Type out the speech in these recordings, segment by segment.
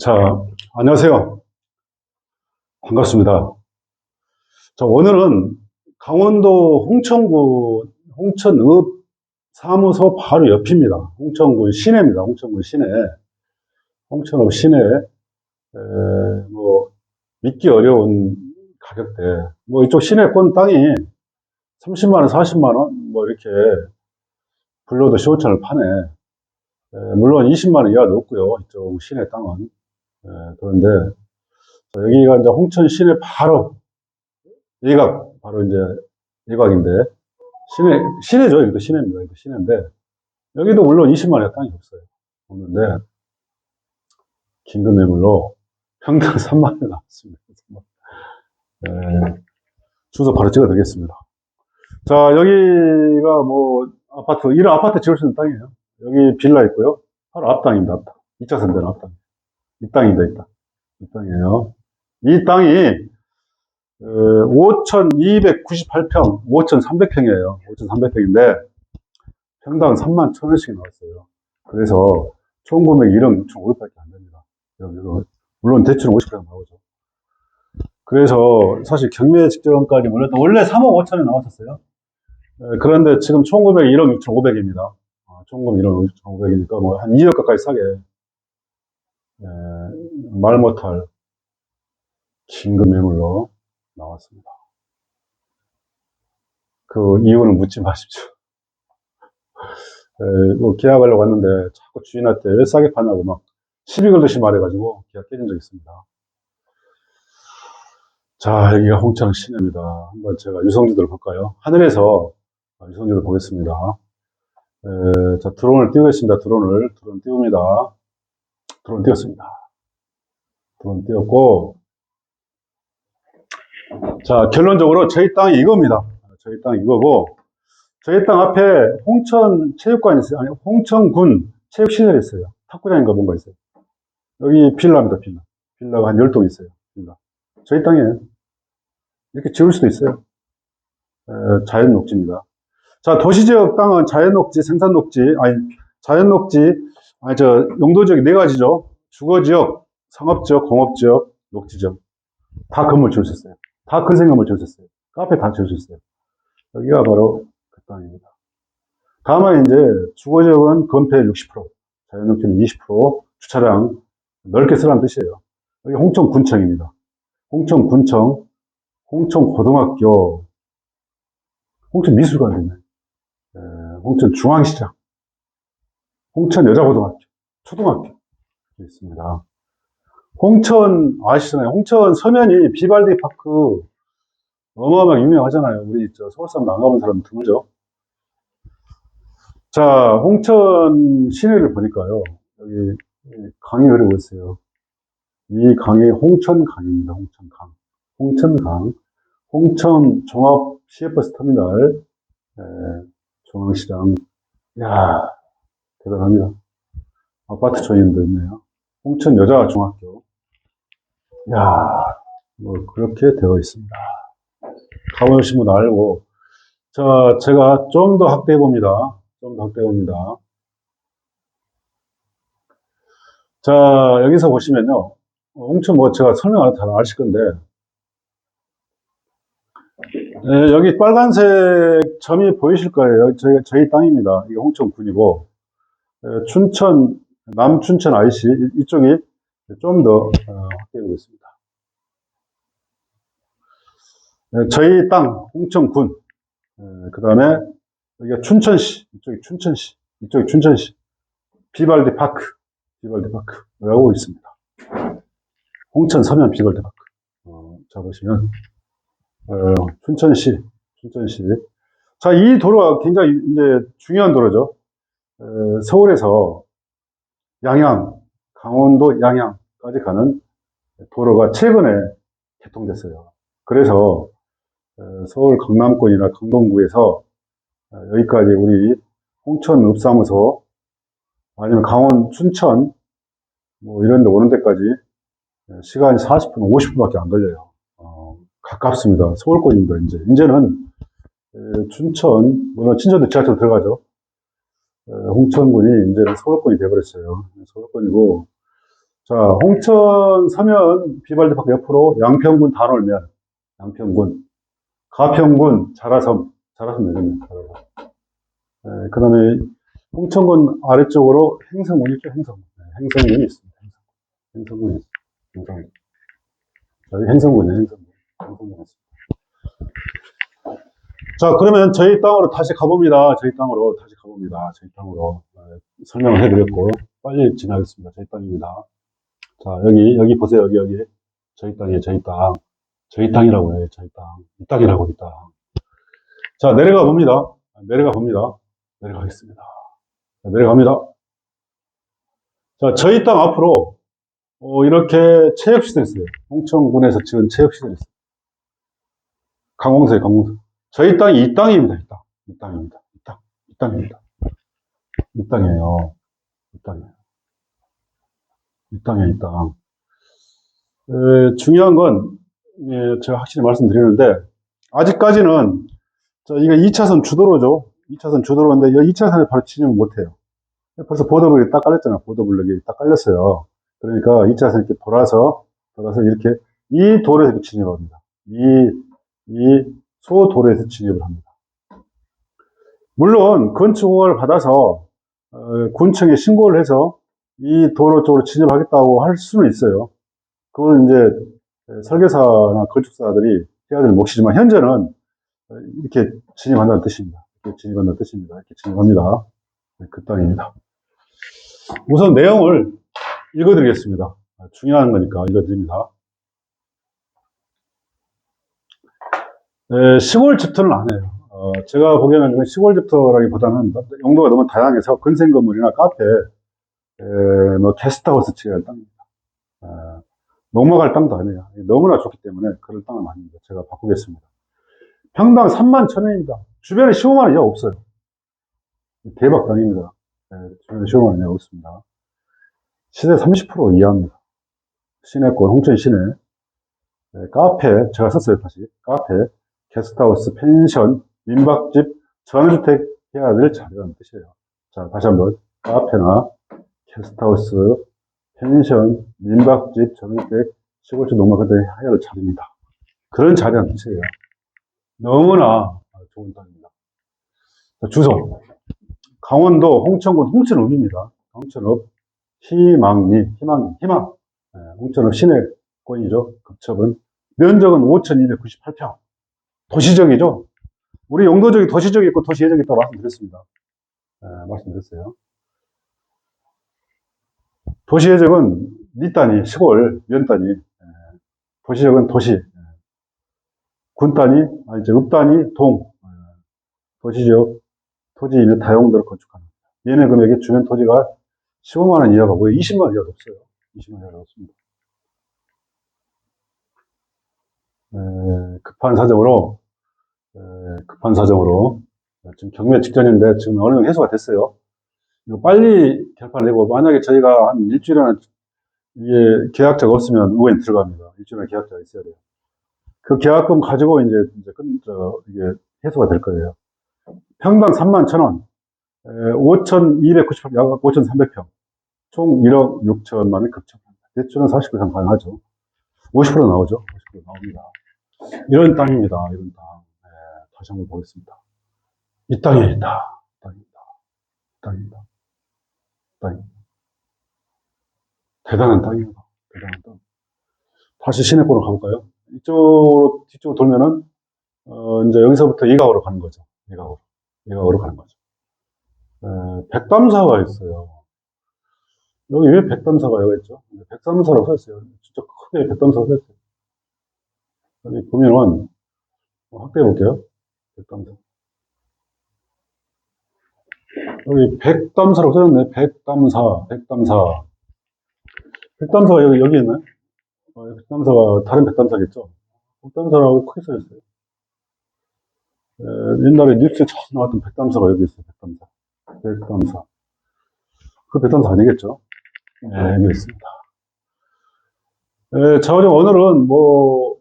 자, 안녕하세요. 반갑습니다. 자, 오늘은 강원도 홍천구 홍천읍 사무소 바로 옆입니다. 홍천군 시내입니다. 홍천군 시내. 홍천읍 시내, 에, 뭐, 믿기 어려운 가격대. 뭐, 이쪽 시내권 땅이 30만원, 40만원, 뭐, 이렇게 불러도 시원천을 파네. 에, 물론 20만원 이하도 없고요. 이쪽 시내 땅은. 에, 그런데, 자, 여기가 이제 홍천 시내 바로, 예각, 바로 이제 예각인데, 시내, 시내죠. 여기도 시내입니다. 여기도 시내인데, 여기도 물론 20만원의 땅이 없어요. 없는데, 긴급 매물로 평당 3만 원 나왔습니다. 에, 주소 바로 찍어 드리겠습니다. 자, 여기가 뭐, 아파트, 이런 아파트 지을 수 있는 땅이에요. 여기 빌라 있고요. 바로 앞 땅입니다, 앞 땅. 2차선 되는 앞 땅. 이 땅입니다, 이 땅. 이 땅이에요. 이 땅이, 5,298평, 5,300평이에요. 5,300평인데, 평당 3만 1,000원씩 나왔어요. 그래서, 총 금액 1억 6,500밖에 안 됩니다. 물론 대출은 50% 나오죠. 그래서, 사실 경매 직전까지 몰랐던, 원래 3억 5천에 나왔었어요. 에, 그런데 지금 총 금액 1억 6,500입니다. 총 금액 1억 6,500이니까 뭐 한 2억 가까이 싸게, 에, 말 못할 긴급 매물로 나왔습니다. 그 이유는 묻지 마십시오. 에, 뭐 계약하려고 왔는데 자꾸 주인한테 왜 싸게 파냐고 막 시비 걸듯이 말해가지고 계약 깨진 적 있습니다. 자, 여기가 홍천 시내입니다. 한번 제가 유성지도를 볼까요? 하늘에서 유성지도 보겠습니다. 에, 자, 드론을 띄우겠습니다. 드론을. 드론 띄웁니다. 드론 띄웠습니다. 드론 띄웠고, 자, 결론적으로 저희 땅이 이겁니다. 저희 땅이 이거고, 저희 땅 앞에 홍천 체육관이 있어요. 아니, 홍천군 체육시설이 있어요. 탁구장인가 뭔가 있어요. 여기 빌라입니다, 빌라. 빌라가 한 10동 있어요. 빌라. 저희 땅이에요. 이렇게 지을 수도 있어요. 에, 자연 녹지입니다. 자, 도시지역 땅은 자연 녹지, 생산 녹지, 아니, 자연 녹지, 아니, 저, 용도 지역이 네 가지죠. 주거 지역, 상업 지역, 공업 지역, 녹지 지역. 다 건물 있어요. 다 지을 수 있어요. 카페 다 있어요. 여기가 바로 그 땅입니다. 다만 이제 주거 지역은 건폐율 60%, 자연 녹지는 20%, 주차장 넓게 쓰라는 뜻이에요. 여기 홍천 군청입니다. 홍천 군청, 홍천 고등학교, 홍천 미술관 있네. 에, 홍천 중앙시장, 홍천 여자고등학교, 초등학교 있습니다. 홍천 아시잖아요. 홍천 서면이 비발디 파크 어마어마하게 유명하잖아요. 우리 저 서울 사람 안 가본 사람 드물죠. 자, 홍천 시내를 보니까요. 여기 강이 흐르고 있어요. 이 강이 홍천강입니다. 홍천강. 홍천강. 홍천 종합 시외버스 터미널, 에, 중앙시장. 야 대단합니다. 아파트 조인도 있네요. 홍천 여자중학교. 야 뭐, 그렇게 되어 있습니다. 가보신 분 알고. 자, 제가 좀 더 확대해 봅니다. 좀 더 확대해 봅니다. 자, 여기서 보시면요. 홍천 뭐 제가 설명 안 해도 다 아실 건데, 예, 여기 빨간색 점이 보이실 거예요. 저희, 저희 땅입니다. 이게 홍천군이고, 예, 춘천, 남춘천 IC, 이- 이쪽이 좀더 어, 확대되고 있습니다. 예, 저희 땅, 홍천군, 그 다음에 여기가 춘천시, 이쪽이 춘천시, 이쪽이 춘천시, 비발디 파크, 비발디 파크라고 있습니다. 홍천 서면 비발디 파크. 어, 자, 보시면, 어, 춘천시, 춘천시. 자, 이 도로가 굉장히 이제 중요한 도로죠. 에, 서울에서 양양, 강원도 양양까지 가는 도로가 최근에 개통됐어요. 그래서 에, 서울 강남권이나 강동구에서 에, 여기까지 우리 홍천 읍사무소 아니면 강원 춘천 뭐 이런 데 오는 데까지 에, 시간이 40분, 50분밖에 안 걸려요. 어, 가깝습니다. 서울권입니다. 이제 이제는 에, 춘천 물론 친천도 지하철 들어가죠. 에, 홍천군이 이제는 서울권이 돼버렸어요. 서울권이고 자, 홍천 서면 비발디파크 옆으로 양평군 다 놀면 양평군, 가평군 자라섬, 자라섬 내려면 자라섬. 그 다음에 홍천군 아래쪽으로 행성군이 있죠, 행성군. 네, 행성군이 있습니다. 행성군. 행성군이 있습니다. 행성군. 저희 행성군이에요, 행성군. 행성군 있습니다. 자, 그러면 저희 땅으로 다시 가봅니다. 저희 땅으로 다시 가봅니다. 저희 땅으로. 네, 설명을 해드렸고, 빨리 지나겠습니다. 저희 땅입니다. 자, 여기, 여기 보세요. 여기, 여기. 저희 땅이에요, 저희 땅. 저희 땅이라고 해요, 저희 땅. 이 땅이라고, 이 땅. 자, 내려가 봅니다. 내려가 봅니다. 내려가겠습니다. 자, 내려갑니다. 자, 저희 땅 앞으로, 어, 이렇게 체육시설이 있어요. 홍천군에서 지은 체육시설이 있어요. 강공서에 강공서. 저희 땅이 이 땅입니다, 이 땅. 이 땅입니다. 이 땅. 이 땅입니다. 이 땅이에요. 이 땅이에요. 이 땅이에요, 이 땅. 에, 중요한 건, 예, 제가 확실히 말씀드리는데, 아직까지는, 저, 이게 2차선 주도로죠. 2차선 주도로인데, 이 2차선에 바로 진입을 못해요. 벌써 보더블록이 딱 깔렸잖아요. 보더블록이 딱 깔렸어요. 그러니까 2차선 이렇게 돌아서, 돌아서 이렇게, 이 도로에서 진입합니다. 이, 이 소도로에서 진입을 합니다. 물론, 건축 허가를 받아서, 어, 군청에 신고를 해서, 이 도로 쪽으로 진입하겠다고 할 수는 있어요. 그건 이제 설계사나 건축사들이 해야 될 몫이지만 현재는 이렇게 진입한다는 뜻입니다. 이렇게 진입한다는 뜻입니다. 이렇게 진입합니다. 네, 그 땅입니다. 우선 내용을 읽어드리겠습니다. 중요한 거니까 읽어드립니다. 네, 시골 집터는 안 해요. 어, 제가 보기에는 시골 집터라기보다는 용도가 너무 다양해서 근생 건물이나 카페, 에, 뭐 게스트하우스 치할 땅입니다. 아, 농막할 땅도 아니에요. 너무나 좋기 때문에 그럴 땅은 아닙니다. 제가 바꾸겠습니다. 평당 3만 천 원입니다. 주변에 15만 원 이하 없어요. 대박 땅입니다. 네, 주변에 15만 원 이하 없습니다. 시세 30% 이하입니다. 시내권, 홍천 시내. 네, 카페, 제가 썼어요, 다시. 카페, 게스트하우스, 펜션, 민박집, 전원주택 해야 될 자리라는 뜻이에요. 자, 다시 한번. 카페나 게스트하우스, 펜션, 민박집, 전원주택, 시골집 농막한테 해야 될 자리입니다. 그런 자리라는 뜻이에요. 너무나 좋은 땅입니다. 자, 주소. 강원도 홍천군 홍천읍입니다. 홍천읍 희망리, 희망, 희망. 네, 홍천읍 시내 권이죠. 급첩은. 면적은 5,298평. 도시적이죠. 우리 용도적이 도시적이 있고 도시예적이 있다고 말씀드렸습니다. 네, 말씀드렸어요. 도시예적은 리 단위, 시골, 면 단위. 예, 도시적은 도시. 예, 군 단위, 아니, 이제 읍 단위, 동. 예, 도시적, 토지 일 다용도를 건축하는. 얘네 금액이 주변 토지가 15만 원 이하가 뭐예요? 20만 원 이하도 없어요. 20만 원 이하도 없습니다. 에, 급한 사정으로, 에, 급한 사정으로, 지금 경매 직전인데 지금 어느 정도 해소가 됐어요. 이거 빨리 결판을 내고, 만약에 저희가 한 일주일 안에 이게 계약자가 없으면 의원이 들어갑니다. 일주일 안에 계약자가 있어야 돼요. 그 계약금 가지고 이제, 이제 끝, 저, 이게 해소가 될 거예요. 평당 3만 천 원, 5,298, 약 5,300평, 총 1억 6천만 원 급증합니다. 대출은 40% 이상 가능하죠. 50% 나오죠. 50% 나옵니다. 이런 땅입니다. 이런 땅. 네, 다시 한번 보겠습니다. 이 땅에 있다. 땅입니다. 땅입니다. 땅입니다. 대단한 땅입니다. 대단한 땅. 다시 시내권으로 가볼까요? 이쪽으로, 뒤쪽으로 돌면은, 어, 이제 여기서부터 이각으로 가는 거죠. 이각으로. 이각으로 가는 거죠. 에, 백담사가 있어요. 여기 왜 백담사가 여기 있죠? 백담사라고 써있어요. 진짜 크게 백담사가 써있어요. 여기 보면은, 확대해 볼게요. 백담사. 여기 백담사라고 써있네. 백담사, 백담사. 백담사가 여기, 여기 있나요? 어, 백담사가 다른 백담사겠죠? 백담사라고 크게 써있어요. 에, 옛날에 뉴스에 처음 나왔던 백담사가 여기 있어요. 백담사. 백담사. 그 백담사 아니겠죠? 네, 여기 있습니다. 에, 자, 우리 오늘은 뭐,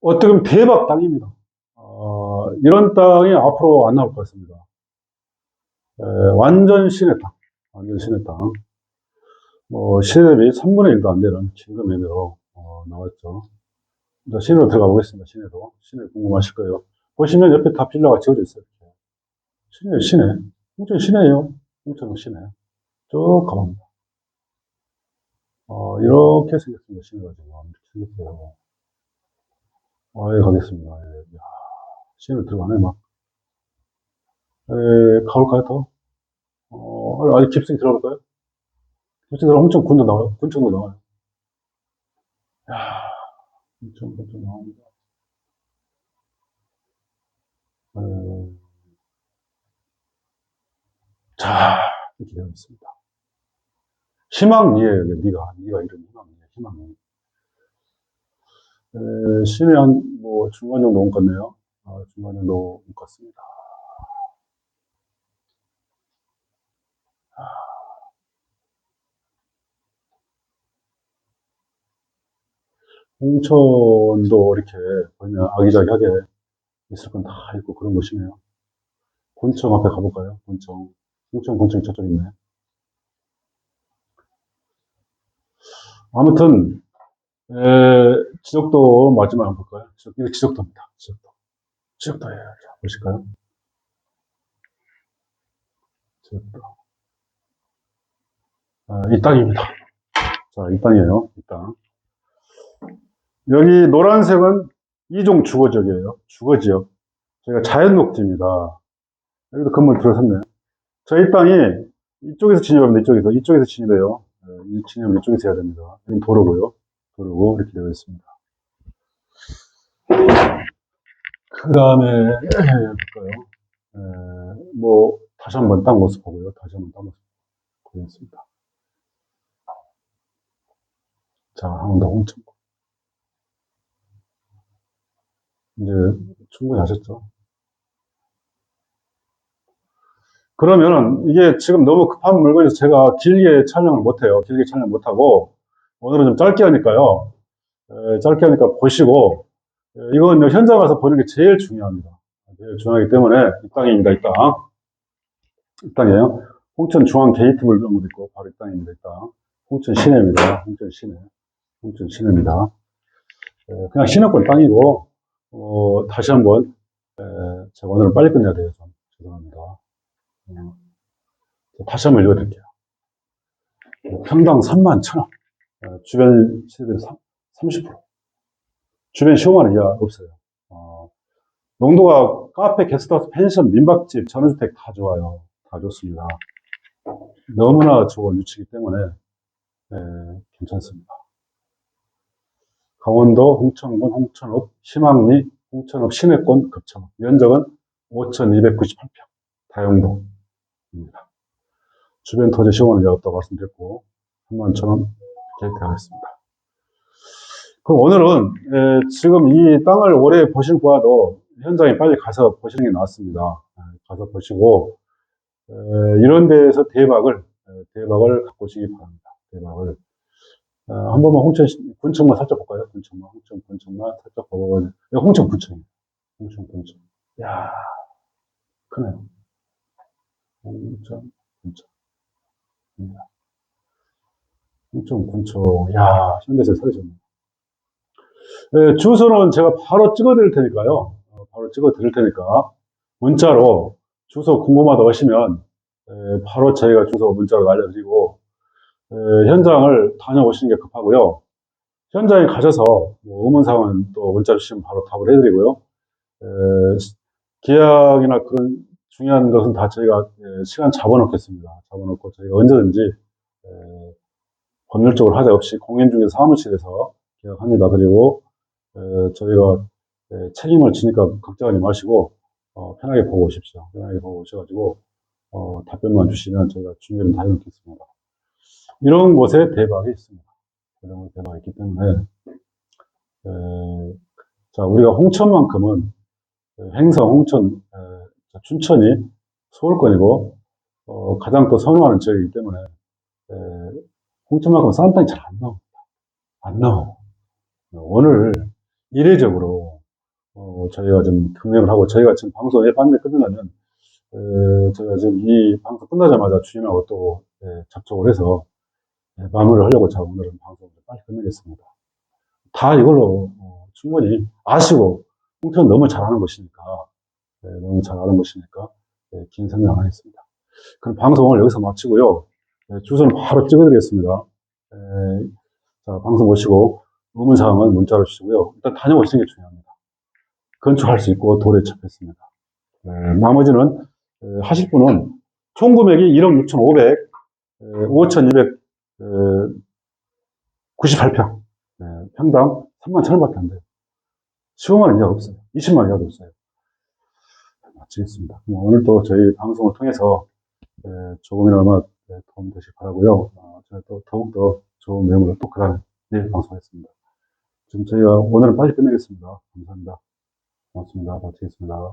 어떻게 보면 대박 땅입니다. 어, 이런 땅이 앞으로 안 나올 것 같습니다. 에, 완전 신의 땅. 완전 신의 땅. 뭐, 시대비 3분의 1도 안 되는 긴급 매매로, 어, 나왔죠. 자, 시내로 들어가 보겠습니다. 시내로. 시내 궁금하실 거예요. 보시면 옆에 다 빌라가 지어져 있어요. 시내, 시내. 홍천 시내예요. 홍천 시내. 쭉 가봅니다. 어, 이렇게 생겼습니다. 시내가 지금. 이렇게 생겼어요. 아, 예, 가겠습니다. 예, 야, 시내로 들어가네, 막. 에, 가볼까요, 더? 어, 아직 깊숙이 들어갈까요? 깊숙이 들어가면 홍천 군도 나와요. 군청도 나와요. 야, 홍천 군도 나옵니다. 에, 자, 이렇게 되어 있습니다. 희망리에요, 니가. 니가 이름 희망리, 희망리. 에, 한, 뭐, 중간 정도 온것 같네요. 아, 중간 정도 온것 같습니다. 홍천도 이렇게 보면 아기자기하게 있을 건 다 있고 그런 곳이네요. 본청 앞에 가볼까요? 본청. 홍천 본청이 저쪽에 있네. 아무튼, 에, 지적도 마지막 한번 볼까요? 지적, 지적도입니다. 지적도. 지적도예요. 자, 보실까요? 지적도. 아, 이 땅입니다. 자, 이 땅이에요. 이 땅. 여기 노란색은 이종 주거지역이에요. 주거지역. 저희가 자연녹지입니다. 여기도 건물 들어섰네요. 저희 땅이 이쪽에서 진입합니다. 이쪽에서. 이쪽에서 진입해요. 네, 이 진입은 이쪽에서 해야 됩니다. 여기 도로고요. 도로고 이렇게 되어 있습니다. 그 다음에 볼까요? 에, 뭐 다시 한번 땅 모습 보고요. 다시 한번 땅 모습 보겠습니다. 자, 한번 더 홍천. 이제 충분히 아셨죠? 그러면 이게 지금 너무 급한 물건이라서 제가 길게 촬영을 못해요. 길게 촬영 못하고 오늘은 좀 짧게 하니까요. 에, 짧게 하니까 보시고 에, 이건 현장 가서 보는 게 제일 중요합니다. 제일 중요하기 때문에 이 땅입니다. 이 땅. 이 땅이에요. 홍천 중앙 게이트 물건도 있고 바로 이 땅입니다. 이 땅. 홍천 시내입니다. 홍천 시내. 홍천 시내입니다. 에, 그냥 시내권 땅이고 어, 다시 한번 에, 제가 오늘은 빨리 끝내야 돼요. 좀 죄송합니다. 어, 다시 한번 읽어드릴게요. 어, 평당 3만 천 원. 어, 주변 세대 30%. 주변 시공하는 이하 없어요. 어, 용도가 카페, 게스트하우스, 펜션, 민박집, 전원주택 다 좋아요. 다 좋습니다. 너무나 좋은 위치이기 때문에 에, 괜찮습니다. 강원도 홍천군 홍천읍 희망리 홍천읍 시내권 급청 면적은 5,298평 다용도입니다. 주변 토지 시공은 없다고 말씀드렸고 3만 천원 있습니다. 그럼 오늘은 에, 지금 이 땅을 오래 보실 거와도 현장에 빨리 가서 보시는 게 낫습니다. 에, 가서 보시고 에, 이런 데에서 대박을 에, 대박을 갖고 오시기 바랍니다. 대박을 어, 한 번만 홍천 시- 군청만 살짝 볼까요? 군청만 홍천 군청만 살짝 보고 여기 홍천 군청이에요. 홍천 군청. 야 크네요. 홍천 군청. 홍천 군청. 야 현대세 살리셨네. 네, 주소는 제가 바로 찍어 드릴 테니까요. 어, 바로 찍어 드릴 테니까 문자로 주소 궁금하다 하시면 에, 바로 저희가 주소 문자로 알려드리고 에, 현장을 다녀오시는 게 급하고요. 현장에 가셔서 뭐 의문사항은 또 문자 주시면 바로 답을 해드리고요. 에, 시- 계약이나 그런 중요한 것은 다 저희가 에, 시간 잡아놓겠습니다. 잡아놓고 저희가 언제든지 에, 법률적으로 하자 없이 공연 중에 사무실에서 계약합니다. 그리고 에, 저희가 에, 책임을 지니까 걱정하지 마시고 어, 편하게 보고 오십시오. 편하게 보고 오셔가지고 어, 답변만 주시면 저희가 준비를 다 해놓겠습니다. 이런 곳에 대박이 있습니다. 이런 곳에 대박이 있기 때문에 에, 자 우리가 홍천만큼은 에, 행성, 홍천, 에, 자, 춘천이 서울권이고 어, 가장 또 선호하는 지역이기 때문에 에, 홍천만큼 싼 땅이 잘 안 나옵니다. 안 나와요. 오늘 이례적으로 어, 저희가 좀 경력을 하고 저희가 지금 방송에 반대 끝나면 에, 저희가 지금 이 방송 끝나자마자 주인하고 또 에, 접촉을 해서 예, 마무리를 하려고 제가 오늘은 방송을 빨리 끝내겠습니다. 다 이걸로 어, 충분히 아시고 홍천 너무 잘하는 것이니까 예, 너무 잘하는 것이니까 예, 긴 설명 안 하겠습니다. 그럼 방송을 여기서 마치고요. 예, 주소는 바로 찍어드리겠습니다. 예, 자, 방송 보시고 의문사항은 문자로 주시고요. 일단 다녀오시는 게 중요합니다. 건축할 수 있고 도로에 접했습니다. 예, 나머지는 예, 하실 분은 총 금액이 1억 6,500, 5,200, 98평. 평당 3만 천 원밖에 안 돼요. 15만 원 이하가 없어요. 20만 원 이하도 없어요. 마치겠습니다. 그럼 오늘도 저희 방송을 통해서 예, 조금이나마 예, 도움 되실 바라고요. 어, 제가 또 더욱더 좋은 내용으로 또 그다음 내일 방송하겠습니다. 지금 저희가 오늘은 빨리 끝내겠습니다. 감사합니다. 고맙습니다. 마치겠습니다.